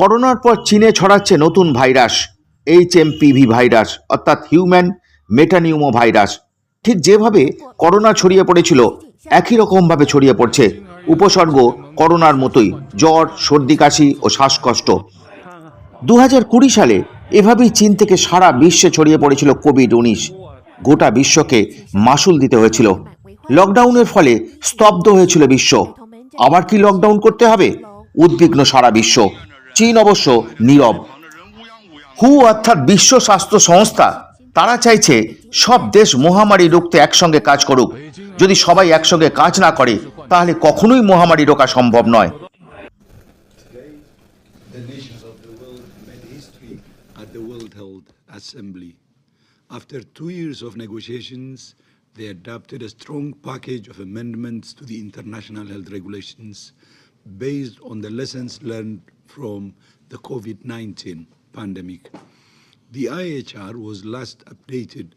করোনার পর চীনে ছড়াচ্ছে নতুন ভাইরাস এইচ এমপিভি ভাইরাস, অর্থাৎ হিউম্যান মেটানিউমো ভাইরাস ঠিক যেভাবে করোনা ছড়িয়ে পড়েছিল, একই রকমভাবে ছড়িয়ে পড়ছে। উপসর্গ করোনার মতোই, জ্বর, সর্দি, কাশি ও শ্বাসকষ্ট। দু হাজার কুড়ি সালে এভাবেই চীন থেকে সারা বিশ্বে ছড়িয়ে পড়েছিল কোভিড উনিশ। গোটা বিশ্বকে মাসুল দিতে হয়েছিল। লকডাউনের ফলে স্তব্ধ হয়েছিল বিশ্ব। আবার কি লকডাউন করতে হবে? উদ্বিগ্ন সারা বিশ্ব। চীন অবশ্য নীরব হু অর্থাৎ বিশ্ব স্বাস্থ্য সংস্থা তারা চাইছে সব দেশ মহামারী রুখতে একসঙ্গে কাজ করুক যদি সবাই একসঙ্গে কাজ না করে তাহলে কখনোই মহামারী রোকা সম্ভব নয়. After two years of negotiations, they adopted a strong package of amendments to the international health regulations based on the lessons learned from the COVID 19 pandemic. The IHR was last updated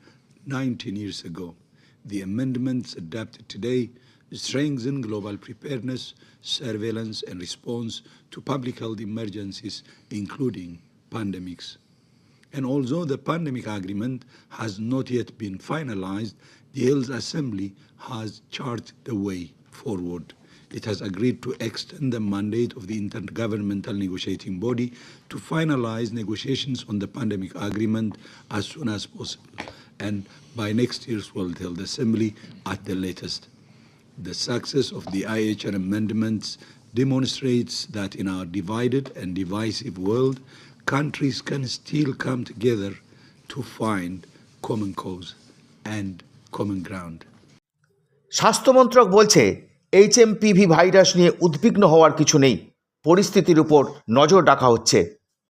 19 years ago. The amendments adopted today strengthen global preparedness, surveillance, and response to public health emergencies, including pandemics. And although the pandemic agreement has not yet been finalized, the Health Assembly has charted the way forward It has agreed to extend the mandate of the Intergovernmental Negotiating Body to finalize negotiations on the pandemic agreement as soon as possible and by next year's World Health Assembly at the latest. The success of the IHR amendments demonstrates that in our divided and divisive world, countries can still come together to find common cause and common ground. স্বাস্থ্যমন্ত্রক বলছে HMPV virus নিয়ে উদ্বিগ্ন হওয়ার কিছু নেই। পরিস্থিতির উপর নজর রাখা হচ্ছে।